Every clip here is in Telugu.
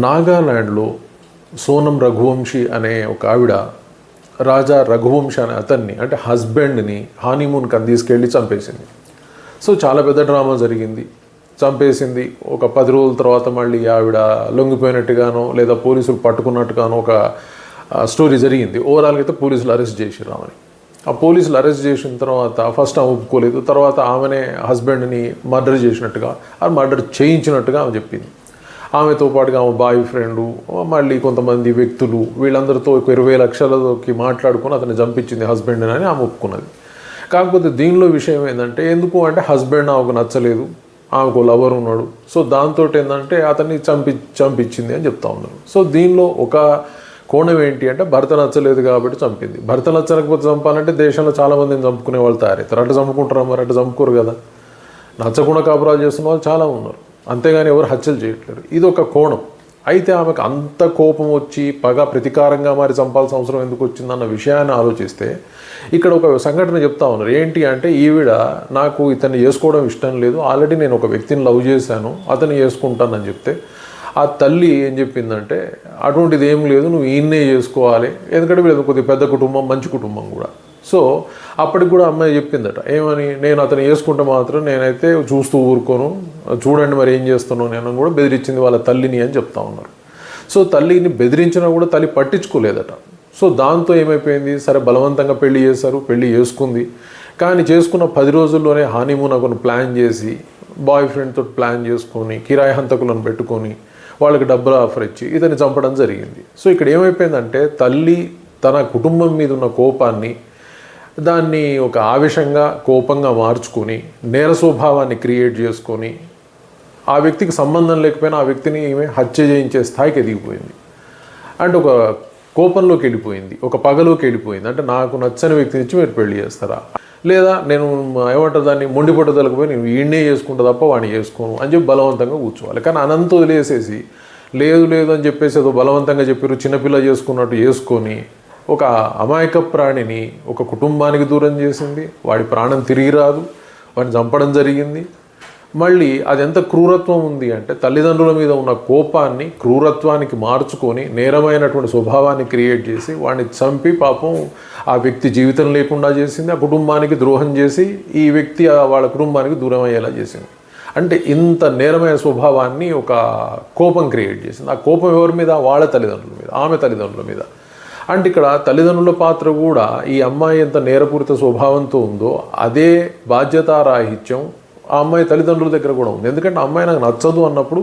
నాగాలాండ్లో సోనం రఘువంశీ అనే ఒక ఆవిడ రాజా రఘువంశీ అనే అతన్ని అంటే హస్బెండ్ని హానీమూన్కి అని తీసుకెళ్ళి చంపేసింది. సో చాలా పెద్ద డ్రామా జరిగింది. చంపేసింది. ఒక పది రోజుల తర్వాత మళ్ళీ ఆవిడ లొంగిపోయినట్టుగానో లేదా పోలీసులు పట్టుకున్నట్టుగానో ఒక స్టోరీ జరిగింది. ఓవరాల్గా అయితే పోలీసులు అరెస్ట్ చేసిరు ఆమెని. ఆ పోలీసులు అరెస్ట్ చేసిన తర్వాత ఫస్ట్ ఆమె ఒప్పుకోలేదు. తర్వాత ఆమెనే హస్బెండ్ని మర్డర్ చేసినట్టుగా ఆ మర్డర్ చేయించినట్టుగా ఆమె చెప్పింది. ఆమెతో పాటుగా ఆమె బాయ్ ఫ్రెండ్ మళ్ళీ కొంతమంది వ్యక్తులు వీళ్ళందరితో ఒక ఇరవై లక్షలకి మాట్లాడుకొని అతను చంపించింది హస్బెండ్ అని ఆమె ఒప్పుకున్నది. కాకపోతే దీనిలో విషయం ఏంటంటే ఎందుకు అంటే హస్బెండ్ ఆమెకు నచ్చలేదు ఆమెకు లవర్ ఉన్నాడు. సో దాంతో ఏంటంటే అతన్ని చంపి చంపించింది అని చెప్తా ఉన్నారు. సో దీనిలో ఒక కోణం ఏంటి అంటే భర్త నచ్చలేదు కాబట్టి చంపింది. భర్త నచ్చకపోతే చంపాలంటే దేశంలో చాలామందిని చంపుకునే వాళ్ళు తయారవుతారు. అట్లా చంపుకుంటారు మరి అట్లా చంపుకోరు కదా. నచ్చకుండా కాపురాలు చేస్తున్న వాళ్ళు చాలా ఉన్నారు. అంతేగాని ఎవరు హత్యలు చేయట్లేరు. ఇది ఒక కోణం. అయితే ఆమెకు అంత కోపం వచ్చి పగ ప్రతీకారంగా మరి చంపాల్సిన అవసరం ఎందుకు వచ్చిందన్న విషయాన్ని ఆలోచిస్తే ఇక్కడ ఒక సంఘటన చెప్తా ఉన్నారు. ఏంటి అంటే ఈవిడ నాకు ఇతన్ని చేసుకోవడం ఇష్టం లేదు. ఆల్రెడీ నేను ఒక వ్యక్తిని లవ్ చేశాను. అతను చేసుకుంటానని చెప్తే ఆ తల్లి ఏం చెప్పిందంటే అటువంటిది ఏం లేదు. నువ్వు ఈయన్నే చేసుకోవాలి. ఎందుకంటే వీళ్ళది కొద్దిగా పెద్ద కుటుంబం మంచి కుటుంబం కూడా. సో అప్పటికి కూడా అమ్మాయి చెప్పిందట ఏమని నేను అతను వేసుకుంటే మాత్రం నేనైతే చూస్తూ ఊరుకోను చూడండి మరి ఏం చేస్తున్నాను నేను కూడా బెదిరించింది వాళ్ళ తల్లిని అని చెప్తా ఉన్నారు. సో తల్లిని బెదిరించినా కూడా తల్లి పట్టించుకోలేదట. సో దాంతో ఏమైపోయింది? సరే బలవంతంగా పెళ్ళి చేశారు పెళ్ళి చేసుకుంది. కానీ చేసుకున్న పది రోజుల్లోనే హానీమూన్ ఒకను ప్లాన్ చేసి బాయ్ ఫ్రెండ్తో ప్లాన్ చేసుకొని కిరాయి హంతకులను పెట్టుకొని వాళ్ళకి డబ్బులు ఆఫర్ ఇచ్చి ఇతన్ని చంపడం జరిగింది. సో ఇక్కడ ఏమైపోయిందంటే తల్లి తన కుటుంబం మీద ఉన్న కోపాన్ని దాన్ని ఒక ఆవేశంగా కోపంగా మార్చుకొని నేర స్వభావాన్ని క్రియేట్ చేసుకొని ఆ వ్యక్తికి సంబంధం లేకపోయినా ఆ వ్యక్తిని ఈమె హత్య చేయించే స్థాయికి ఎదిగిపోయింది. అండ్ ఒక కోపంలోకి వెళ్ళిపోయింది ఒక పగలోకి వెళ్ళిపోయింది. అంటే నాకు నచ్చని వ్యక్తిని ఇచ్చి మీరు పెళ్ళి చేస్తారా? లేదా నేను ఏమంటారు దాన్ని మొండి పట్టుదలకు పోయి నేను ఈయన్నే చేసుకుంటా తప్ప వాడిని చేసుకోను అని చెప్పి బలవంతంగా కూర్చోవాలి. కానీ అనంత వదిలేసేసి లేదు లేదు అని చెప్పేసి ఏదో బలవంతంగా చెప్పారు చిన్నపిల్ల చేసుకున్నట్టు చేసుకొని ఒక అమాయక ప్రాణిని ఒక కుటుంబానికి దూరం చేసింది. వాడి ప్రాణం తిరిగి రాదు. వాడిని చంపడం జరిగింది. మళ్ళీ అది ఎంత క్రూరత్వం ఉంది అంటే తల్లిదండ్రుల మీద ఉన్న కోపాన్ని క్రూరత్వానికి మార్చుకొని నేరమైనటువంటి స్వభావాన్ని క్రియేట్ చేసి వాడిని చంపి పాపం ఆ వ్యక్తి జీవితం లేకుండా చేసింది. ఆ కుటుంబానికి ద్రోహం చేసి ఈ వ్యక్తి ఆ వాళ్ళ కుటుంబానికి దూరం అయ్యేలా చేసింది. అంటే ఇంత నేరమైన స్వభావాన్ని ఒక కోపం క్రియేట్ చేసింది. ఆ కోపం ఎవరి మీద? వాళ్ళ తల్లిదండ్రుల మీద ఆమె తల్లిదండ్రుల మీద. అంటే ఇక్కడ తల్లిదండ్రుల పాత్ర కూడా ఈ అమ్మాయి ఎంత నేరపూరిత స్వభావంతో ఉందో అదే బాధ్యతారాహిత్యం ఆ అమ్మాయి తల్లిదండ్రుల దగ్గర కూడా ఉంది. ఎందుకంటే ఆ అమ్మాయి నాకు నచ్చదు అన్నప్పుడు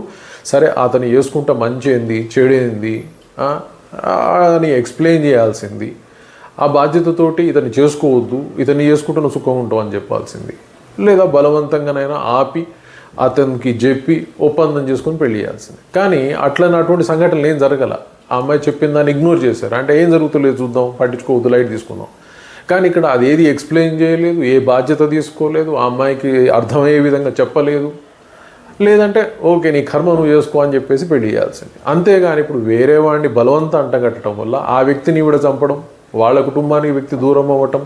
సరే అతను చేసుకుంటే మంచి ఏంది చెడేంది అని ఎక్స్ప్లెయిన్ చేయాల్సింది. ఆ బాధ్యతతోటి ఇతన్ని చేసుకోవద్దు ఇతన్ని చేసుకుంటే నువ్వు సుఖం ఉంటావు అని చెప్పాల్సింది. లేదా బలవంతంగానైనా ఆపి అతనికి చెప్పి ఒప్పందం చేసుకొని పెళ్ళి చేయాల్సింది. కానీ అట్లనే అటువంటి సంఘటనలు ఏం జరగల. ఆ అమ్మాయి చెప్పిన దాన్ని ఇగ్నోర్ చేశారు. అంటే ఏం జరుగుతులేదు చూద్దాం పట్టించుకోవద్దు లైట్ తీసుకుందాం. కానీ ఇక్కడ అది ఏది ఎక్స్ప్లెయిన్ చేయలేదు ఏ బాధ్యత తీసుకోలేదు ఆ అమ్మాయికి అర్థమయ్యే విధంగా చెప్పలేదు. లేదంటే ఓకే నీ కర్మ నువ్వు చేసుకో అని చెప్పేసి పెళ్ళి చేయాల్సింది. అంతేగాని ఇప్పుడు వేరే వాడిని బలవంతం అంటగట్టడం వల్ల ఆ వ్యక్తిని ఇవిడ చంపడం వాళ్ళ కుటుంబానికి వ్యక్తి దూరం అవ్వటం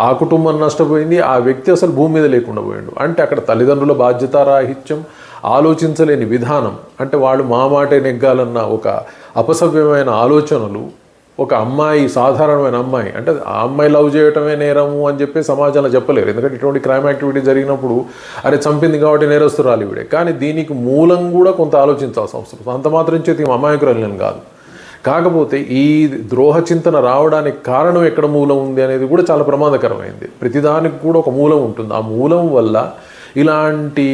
ఆ కుటుంబం నష్టపోయింది ఆ వ్యక్తి అసలు భూమి మీద లేకుండా పోయిండు. అంటే అక్కడ తల్లిదండ్రుల బాధ్యతారాహిత్యం ఆలోచించలేని విధానం. అంటే వాళ్ళు మా మాటే నెగ్గాలన్న ఒక అపసవ్యమైన ఆలోచనలు ఒక అమ్మాయి సాధారణమైన అమ్మాయి. అంటే ఆ అమ్మాయి లవ్ చేయటమే నేరము అని చెప్పి సమాజంలో చెప్పలేరు. ఎందుకంటే ఇటువంటి క్రైమ్ యాక్టివిటీ జరిగినప్పుడు అరే చంపింది కాబట్టి నేరస్తురాలు ఇవిడే కానీ దీనికి మూలం కూడా కొంత ఆలోచించాల్సిన అవసరం. అంత మాత్రం చేతి అమాయకురాలను కాదు. కాకపోతే ఈ ద్రోహ చింతన రావడానికి కారణం ఎక్కడ మూలం ఉంది అనేది కూడా చాలా ప్రమాదకరమైంది. ప్రతిదానికి కూడా ఒక మూలం ఉంటుంది. ఆ మూలం వల్ల ఇలాంటి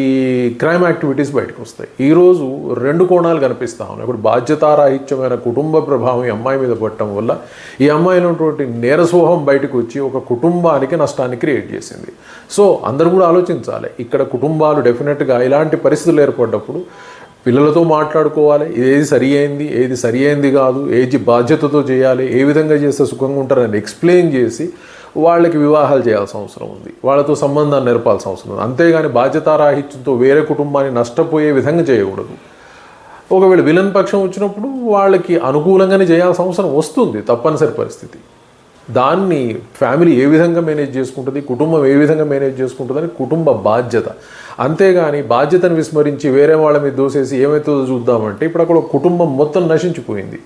క్రైమ్ యాక్టివిటీస్ బయటకు వస్తాయి. ఈరోజు రెండు కోణాలు కనిపిస్తా ఉన్నాయి. ఇప్పుడు బాధ్యతారాహిత్యమైన కుటుంబ ప్రభావం ఈ అమ్మాయి మీద పడటం వల్ల ఈ అమ్మాయిలో నేరసోహం బయటకు వచ్చి ఒక కుటుంబానికి నష్టాన్ని క్రియేట్ చేసింది. సో అందరూ కూడా ఆలోచించాలి. ఇక్కడ కుటుంబాలు డెఫినెట్గా ఇలాంటి పరిస్థితులు ఏర్పడ్డప్పుడు పిల్లలతో మాట్లాడుకోవాలి. ఏది సరి అయింది ఏది సరి అయింది కాదు ఏది బాధ్యతతో చేయాలి ఏ విధంగా చేస్తే సుఖంగా ఉంటారని ఎక్స్ప్లెయిన్ చేసి వాళ్ళకి వివాహాలు చేయాల్సిన అవసరం ఉంది. వాళ్ళతో సంబంధాన్ని నేర్పాల్సిన అవసరం ఉంది. అంతేగాని బాధ్యతారాహిత్యంతో వేరే కుటుంబాన్ని నష్టపోయే విధంగా చేయకూడదు. ఒకవేళ విలన్ పక్షం వచ్చినప్పుడు వాళ్ళకి అనుకూలంగానే చేయాల్సిన అవసరం వస్తుంది. తప్పనిసరి పరిస్థితి. దాన్ని ఫ్యామిలీ ఏ విధంగా మేనేజ్ చేసుకుంటుంది? కుటుంబం ఏ విధంగా మేనేజ్ చేసుకుంటుందని కుటుంబ బాధ్యత. అంతేగాని బాధ్యతను విస్మరించి వేరే వాళ్ళ మీద దోసేసి ఏమవుతుందో చూద్దామంటే ఇప్పుడు అక్కడ కుటుంబం మొత్తం నశించిపోయింది.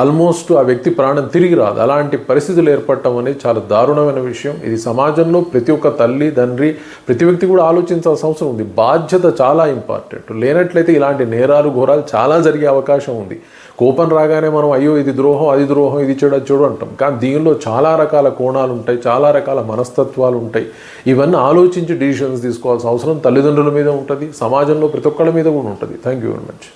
ఆల్మోస్ట్ ఆ వ్యక్తి ప్రాణం తిరిగి రాదు. అలాంటి పరిస్థితులు ఏర్పడటం అనేది చాలా దారుణమైన విషయం. ఇది సమాజంలో ప్రతి ఒక్క తల్లి తండ్రి ప్రతి వ్యక్తి కూడా ఆలోచించాల్సిన అవసరం ఉంది. బాధ్యత చాలా ఇంపార్టెంట్ లేనట్లయితే ఇలాంటి నేరాలు ఘోరాలు చాలా జరిగే అవకాశం ఉంది. కోపం రాగానే మనం అయ్యో ఇది ద్రోహం అది ద్రోహం ఇది చెడు చెడు అంటాం. కానీ దీనిలో చాలా రకాల కోణాలు ఉంటాయి చాలా రకాల మనస్తత్వాలు ఉంటాయి. ఇవన్నీ ఆలోచించి డిసిషన్స్ తీసుకోవాల్సిన అవసరం తల్లిదండ్రుల మీద ఉంటుంది సమాజంలో ప్రతి ఒక్కళ్ళ మీద కూడా ఉంటుంది. Thank you very much